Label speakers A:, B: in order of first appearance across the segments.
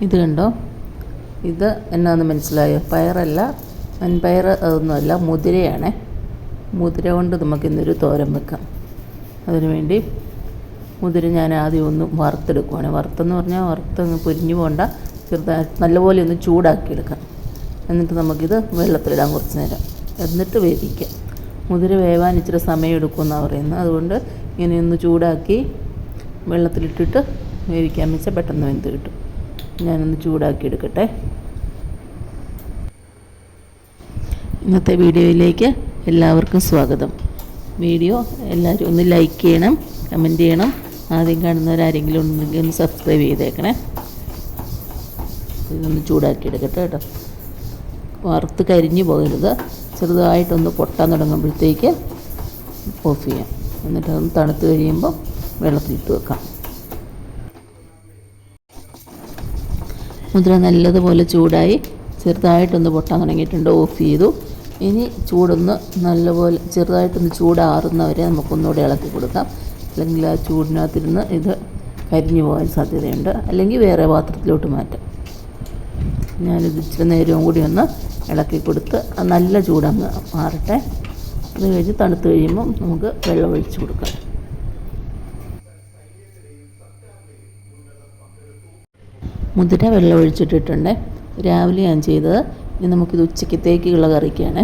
A: ഇത് കണ്ടോ? ഇത് എന്നാന്ന് മനസ്സിലായോ? പയറല്ല. വൻപയർ അതൊന്നുമല്ല മുതിരയാണേ. മുതിര കൊണ്ട് നമുക്കിന്നൊരു തോരൻ വെക്കാം. അതിനു വേണ്ടി മുതിര ഞാൻ ആദ്യം ഒന്ന് വറുത്തെടുക്കുവാണ്. വറുത്തെന്ന് പറഞ്ഞാൽ വറുത്തങ്ങ് പൊരിഞ്ഞു പോകണ്ട. ചെറുതായി നല്ലപോലെ ഒന്ന് ചൂടാക്കിയെടുക്കാം. എന്നിട്ട് നമുക്കിത് വെള്ളത്തിലിടാൻ കുറച്ച് നേരം. എന്നിട്ട് വേവിക്കാം. മുതിര വേവാൻ ഇച്ചിരി സമയം എടുക്കുമെന്നാണ് പറയുന്നത്. അതുകൊണ്ട് ഇങ്ങനെ ഒന്ന് ചൂടാക്കി വെള്ളത്തിലിട്ടിട്ട് വേവിക്കാൻ വെച്ചാൽ പെട്ടെന്ന് വെന്ത് കിട്ടും. ഞാനൊന്ന് ചൂടാക്കി എടുക്കട്ടെ ഇന്നത്തെ വീഡിയോയിലേക്ക് എല്ലാവർക്കും സ്വാഗതം. വീഡിയോ എല്ലാവരും ഒന്ന് ലൈക്ക് ചെയ്യണം കമന്റ് ചെയ്യണം. ആദ്യം കാണുന്നവരാരെങ്കിലും ഉണ്ടെങ്കിൽ ഒന്ന് സബ്സ്ക്രൈബ് ചെയ്തേക്കണേ. ഇതൊന്ന് ചൂടാക്കി എടുക്കട്ടെ കേട്ടോ. വറുത്ത് കരിഞ്ഞു പോകരുത്. ചെറുതായിട്ടൊന്ന് പൊട്ടാൻ തുടങ്ങുമ്പോഴത്തേക്ക് ഓഫ് ചെയ്യാം. എന്നിട്ട് ഒന്ന് തണുത്ത് കഴിയുമ്പോൾ വെള്ളത്തിലിട്ട് വെക്കാം. മുദ്ര നല്ലതുപോലെ ചൂടായി ചെറുതായിട്ടൊന്ന് പൊട്ടാൻ തുടങ്ങിയിട്ടുണ്ട്. ഓഫ് ചെയ്തു. ഇനി ചൂടൊന്ന് നല്ലപോലെ ചെറുതായിട്ടൊന്ന് ചൂടാറുന്നവരെ നമുക്കൊന്നുകൂടെ ഇളക്കി കൊടുക്കാം. അല്ലെങ്കിൽ ആ ചൂടിനകത്തിരുന്ന് ഇത് കരിഞ്ഞു പോകാൻ സാധ്യതയുണ്ട്. അല്ലെങ്കിൽ വേറെ പാത്രത്തിലോട്ട് മാറ്റാം. ഞാനിത് ഇച്ചിരി നേരവും കൂടി ഒന്ന് ഇളക്കി കൊടുത്ത് നല്ല ചൂടങ്ങ് മാറട്ടെ. അത് കഴിഞ്ഞ് തണുത്ത് കഴിയുമ്പം നമുക്ക് വെള്ളം ഒഴിച്ച് കൊടുക്കാം. മുതിര വെള്ളം ഒഴിച്ചിട്ടിട്ടുണ്ട്. രാവിലെ ഞാൻ ചെയ്തത് ഇനി നമുക്കിത് ഉച്ചക്കത്തേക്കുള്ള കറിക്കാണ്.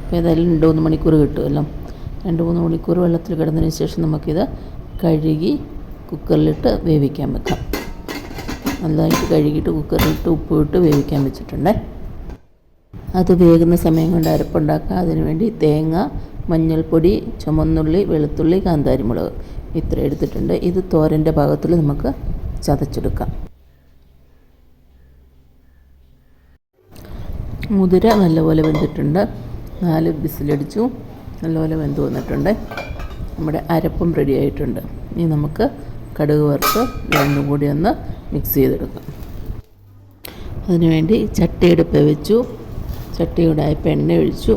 A: അപ്പോൾ ഏതായാലും രണ്ട് മൂന്ന് മണിക്കൂർ കിട്ടുമല്ലോ. രണ്ട് മൂന്ന് മണിക്കൂർ വെള്ളത്തിൽ കിടന്നതിന് ശേഷം നമുക്കിത് കഴുകി കുക്കറിലിട്ട് വേവിക്കാൻ വെക്കാം. നല്ലതായിട്ട് കഴുകിയിട്ട് കുക്കറിലിട്ട് ഉപ്പ് ഇട്ട് വേവിക്കാൻ വെച്ചിട്ടുണ്ട്. അത് വേകുന്ന സമയം കൊണ്ട് അരപ്പുണ്ടാക്കാം. അതിന് വേണ്ടി തേങ്ങ മഞ്ഞൾപ്പൊടി ചുമന്നുള്ളി വെളുത്തുള്ളി കാന്താരിമുളക് ഇത്ര എടുത്തിട്ടുണ്ട്. ഇത് തോരന്റെ ഭാഗത്തിൽ നമുക്ക് ചതച്ചെടുക്കാം. മുതിര നല്ലപോലെ വെന്തിട്ടുണ്ട്. നാല് ബിസിലടിച്ചു നല്ലപോലെ വെന്ത് വന്നിട്ടുണ്ട്. നമ്മുടെ അരപ്പും റെഡി ആയിട്ടുണ്ട്. ഇനി നമുക്ക് കടുക് വറുത്ത് രണ്ടും കൂടി ഒന്ന് മിക്സ് ചെയ്തെടുക്കാം. അതിനുവേണ്ടി ചട്ടി എടുപ്പ് വെച്ചു. ചട്ടി ചൂടായപ്പോൾ എണ്ണ ഒഴിച്ചു.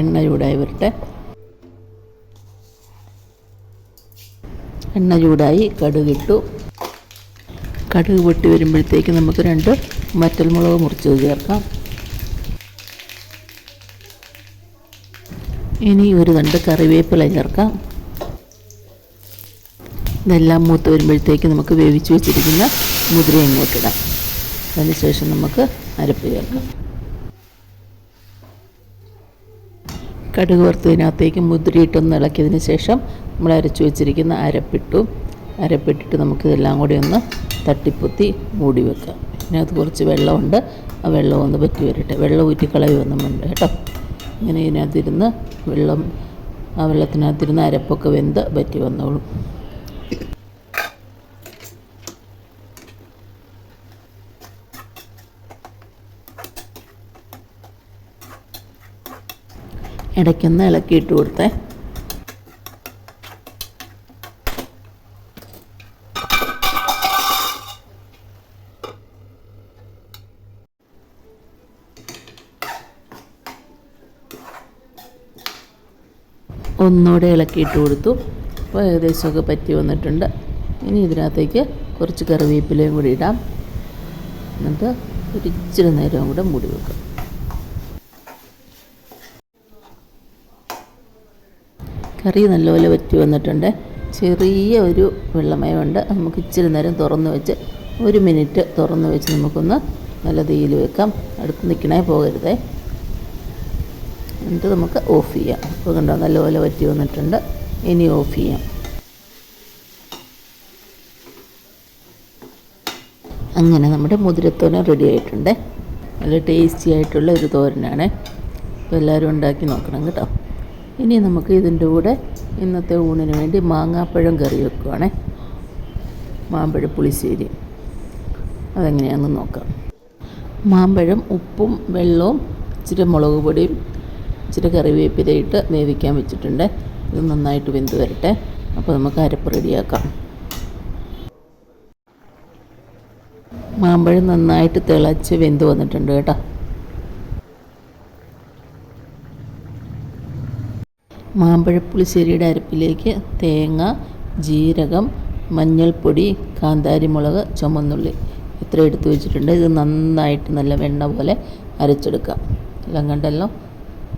A: എണ്ണ ചൂടായി വരട്ടെ. എണ്ണ ചൂടായി കടുകിട്ടു കടുക് പൊട്ടി വരുമ്പോഴത്തേക്ക് നമുക്ക് രണ്ട് വറ്റൽമുളക് മുറിച്ചത് ചേർക്കാം. ഇനി ഒരു രണ്ട് കറിവേപ്പില ചേർക്കാം. ഇതെല്ലാം മൂത്ത് വരുമ്പോഴത്തേക്ക് നമുക്ക് വേവിച്ച് വെച്ചിരിക്കുന്ന മുതിര ഇങ്ങോട്ടിടാം അതിനുശേഷം നമുക്ക് അരപ്പ് ചേർക്കാം. കടുക് വറുത്തതിനകത്തേക്ക് മുതിരയിട്ടൊന്ന് ഇളക്കിയതിന് ശേഷം നമ്മൾ അരച്ചു വെച്ചിരിക്കുന്ന അരപ്പിട്ടു. അരപ്പിട്ടിട്ട് നമുക്കിതെല്ലാം കൂടി ഒന്ന് തട്ടിപ്പൊത്തി മൂടി വെക്കാം. ഇതിനകത്ത് കുറച്ച് വെള്ളമുണ്ട്. ആ വെള്ളം ഒന്ന് പറ്റി വരട്ടെ. വെള്ളം ഊറ്റിക്കളയൊന്നും വേണ്ട കേട്ടോ. ഇങ്ങനെ ഇതിനകത്തിരുന്ന് വെള്ളം ആ വെള്ളത്തിനകത്തിരുന്ന് അരപ്പൊക്കെ വെന്ത് പറ്റി വന്നോളും. ഇടയ്ക്കൊന്ന് ഇളക്കിയിട്ട് കൊടുത്തേ. ഒന്നുകൂടെ ഇളക്കിയിട്ട് കൊടുത്തു. അപ്പോൾ ഏകദേശമൊക്കെ പറ്റി വന്നിട്ടുണ്ട്. ഇനി ഇതിനകത്തേക്ക് കുറച്ച് കറിവേപ്പിലയും കൂടി ഇടാം. എന്നിട്ട് ഒരു ഇച്ചിരി നേരവും കൂടെ മൂടി വെക്കാം. കറി നല്ലപോലെ വറ്റി വന്നിട്ടുണ്ട്. ചെറിയ ഒരു വെള്ളമയമുണ്ട്. നമുക്ക് ഇച്ചിരി നേരം തുറന്ന് വെച്ച് ഒരു മിനിറ്റ് തുറന്ന് വെച്ച് നമുക്കൊന്ന് നല്ല തീയിൽ വെക്കാം. അടുത്ത് നിൽക്കണേ പോകരുതേ. എന്നിട്ട് നമുക്ക് ഓഫ് ചെയ്യാം. ഇപ്പോൾ കണ്ടോ നല്ലപോലെ വറ്റി വന്നിട്ടുണ്ട്. ഇനി ഓഫ് ചെയ്യാം. അങ്ങനെ നമ്മുടെ മുതിരത്തോരൻ റെഡി ആയിട്ടുണ്ട്. നല്ല ടേസ്റ്റി ആയിട്ടുള്ള ഒരു തോരനാണ്. അപ്പോൾ എല്ലാവരും ഉണ്ടാക്കി നോക്കണം കേട്ടോ. ഇനി നമുക്ക് ഇതിന്റെ കൂടെ ഇന്നത്തെ ഊണിന് വേണ്ടി മാങ്ങാപ്പഴം കറി വെക്കുവാണ്. മാമ്പഴ പുളിശ്ശേരി. അതെങ്ങനെയാണെന്ന് നോക്കാം. മാമ്പഴം ഉപ്പും വെള്ളവും ഇച്ചിരി മുളക് പൊടിയും ഇച്ചിരി കറിവേപ്പിലയിട്ട് വേവിക്കാൻ വെച്ചിട്ടുണ്ട്. ഇത് നന്നായിട്ട് വെന്ത് വരട്ടെ. അപ്പോൾ നമുക്ക് അരപ്പ് റെഡിയാക്കാം. മാമ്പഴം നന്നായിട്ട് തിളച്ച് വെന്ത് വന്നിട്ടുണ്ട് കേട്ടോ. മാമ്പഴപ്പുളിശ്ശേരിയുടെ അരപ്പിലേക്ക് തേങ്ങ ജീരകം മഞ്ഞൾപ്പൊടി കാന്താരിമുളക് ചുമന്നുള്ളി ഇത്ര എടുത്തു വെച്ചിട്ടുണ്ട്. ഇത് നന്നായിട്ട് നല്ല വെണ്ണ പോലെ അരച്ചെടുക്കാം. എല്ലാം കണ്ടല്ലോ?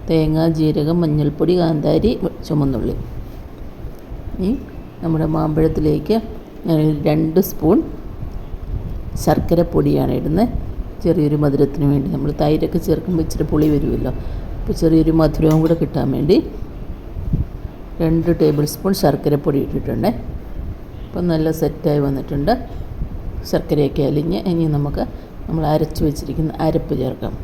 A: തേങ്ങ ജീരകം മഞ്ഞൾപ്പൊടി കാന്താരി ചുമന്നുള്ളി. ഇനി നമ്മുടെ മാമ്പഴത്തിലേക്ക് രണ്ട് സ്പൂൺ ശർക്കര പൊടിയാണ് ഇടുന്നത്. ചെറിയൊരു മധുരത്തിന് വേണ്ടി നമ്മൾ തൈരൊക്കെ ചേർക്കുമ്പോൾ ഇച്ചിരി പുളി വരുമല്ലോ. അപ്പോൾ ചെറിയൊരു മധുരവും കൂടെ കിട്ടാൻ വേണ്ടി രണ്ട് ടേബിൾ സ്പൂൺ ശർക്കരപ്പൊടി ഇട്ടിട്ടുണ്ട്. അപ്പം നല്ല സെറ്റായി വന്നിട്ടുണ്ട്. ശർക്കരയൊക്കെ അലിഞ്ഞ് ഇനി നമുക്ക് നമ്മൾ അരച്ച് വെച്ചിരിക്കുന്ന അരപ്പ് ചേർക്കാം.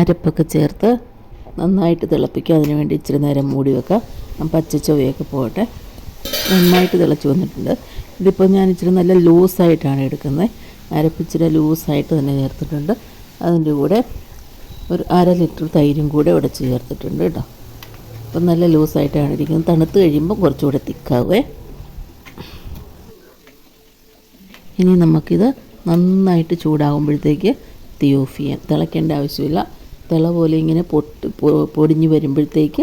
A: അരപ്പൊക്കെ ചേർത്ത് നന്നായിട്ട് തിളപ്പിക്കുക. അതിന് വേണ്ടി ഇച്ചിരി നേരം മൂടി വെക്കാം പച്ച ചൊവ്വയൊക്കെ പോകട്ടെ. നന്നായിട്ട് തിളച്ച് വന്നിട്ടുണ്ട്. ഇതിപ്പോൾ ഞാൻ ഇച്ചിരി നല്ല ലൂസായിട്ടാണ് എടുക്കുന്നത്. അരപ്പിച്ചിരി ലൂസായിട്ട് തന്നെ ചേർത്തിട്ടുണ്ട്. അതിന്റെ കൂടെ ഒരു അര ലിറ്റർ തൈരും കൂടെ ഉടച്ച് ചേർത്തിട്ടുണ്ട് കേട്ടോ. അപ്പം നല്ല ലൂസായിട്ടാണ് ഇരിക്കുന്നത്. തണുത്ത് കഴിയുമ്പോൾ കുറച്ചുകൂടെ തിക്കാവേ. ഇനി നമുക്കിത് നന്നായിട്ട് ചൂടാകുമ്പോഴത്തേക്ക് തീ ഓഫ് ചെയ്യാം. തിളയ്ക്കേണ്ട ആവശ്യമില്ല. തിള പോലെ ഇങ്ങനെ പൊട്ട് പൊടിഞ്ഞ് വരുമ്പോഴത്തേക്ക്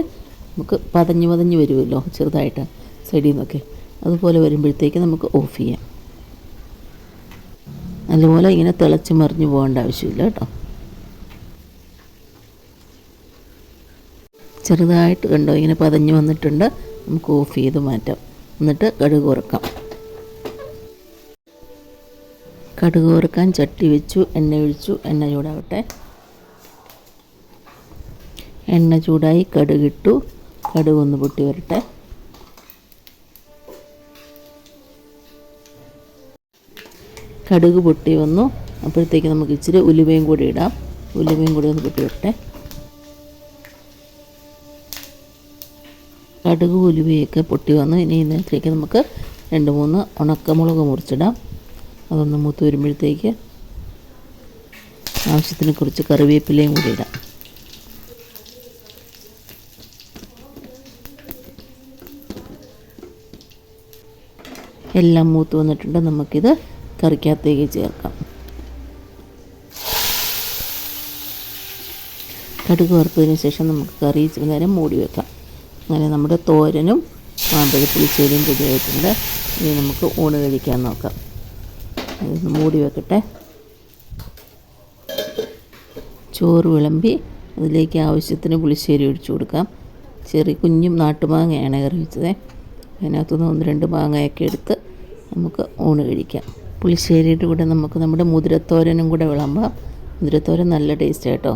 A: നമുക്ക് പതഞ്ഞ് പതഞ്ഞ് വരുമല്ലോ ചെറുതായിട്ട് സൈഡിൽ നിന്നൊക്കെ അതുപോലെ വരുമ്പോഴത്തേക്ക് നമുക്ക് ഓഫ് ചെയ്യാം. നല്ലപോലെ ഇങ്ങനെ തിളച്ച് മറിഞ്ഞ് പോകേണ്ട ആവശ്യമില്ല കേട്ടോ. ചെറുതായിട്ട് കണ്ടോ ഇങ്ങനെ പതഞ്ഞ് വന്നിട്ടുണ്ട്. നമുക്ക് ഓഫ് ചെയ്ത് മാറ്റാം. എന്നിട്ട് കടുക് കുറക്കാം കടുക് വറുക്കാൻ ചട്ടി വെച്ചു എണ്ണ ഒഴിച്ചു എണ്ണ ചൂടാവട്ടെ. എണ്ണ ചൂടായി കടുകിട്ടു. കടുക് ഒന്ന് പൊട്ടി വരട്ടെ. കടുക് പൊട്ടി വന്നു. അപ്പോഴത്തേക്ക് നമുക്ക് ഇച്ചിരി ഉലുവയും കൂടി ഇടാം. ഉലുവയും കൂടി ഒന്ന് പൊട്ടി വരട്ടെ. കടുക് ഉലുവയൊക്കെ പൊട്ടി വന്നു. ഇനി ഇതിനകത്തേക്ക് നമുക്ക് രണ്ട് മൂന്ന് ഉണക്കമുളക് മുറിച്ചിടാം. അതൊന്ന് മൂത്ത് വരുമ്പോഴത്തേക്ക് ആവശ്യത്തിന് കുറച്ച് കറിവേപ്പിലയും കൂടി ഇടാം. എല്ലാം മൂത്ത് വന്നിട്ടുണ്ട്. നമുക്കിത് കറിക്കകത്തേക്ക് ചേർക്കാം. കടുക് വറുത്തതിന് ശേഷം നമുക്ക് കറി നേരം മൂടി വെക്കാം. അങ്ങനെ നമ്മുടെ തോരനും മാമ്പഴ പുളിശ്ശേരിയും റെഡിയായിട്ടുണ്ട് ഇനി നമുക്ക് ഊണ് കഴിക്കാൻ നോക്കാം. മൂടി വെക്കട്ടെ. ചോറ് വിളമ്പി അതിലേക്ക് ആവശ്യത്തിന് പുളിശ്ശേരി ഒഴിച്ചു കൊടുക്കാം. ചെറിയ കുഞ്ഞും നാട്ടുമാങ്ങയാണ് കറി വെച്ചത്. അതിനകത്തുനിന്ന് ഒന്ന് രണ്ട് മാങ്ങയൊക്കെ എടുത്ത് നമുക്ക് ഊണ് കഴിക്കാം. പുളിശ്ശേരിയുടെ കൂടെ നമുക്ക് നമ്മുടെ മുതിരത്തോരനും കൂടെ വിളമ്പാം. മുതിരത്തോരൻ നല്ല ടേസ്റ്റ് കേട്ടോ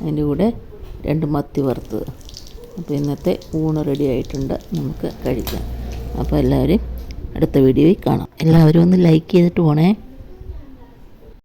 A: അതിന്റെ കൂടെ രണ്ട് മത്തി വറുത്തത്. അപ്പോൾ ഇന്നത്തെ ഊണ് റെഡി ആയിട്ടുണ്ട്. നമുക്ക് കഴിക്കാം. അപ്പോൾ എല്ലാവരും അടുത്ത വീഡിയോയിൽ കാണാം. എല്ലാവരും ഒന്ന് ലൈക്ക് ചെയ്തിട്ട് പോണേ.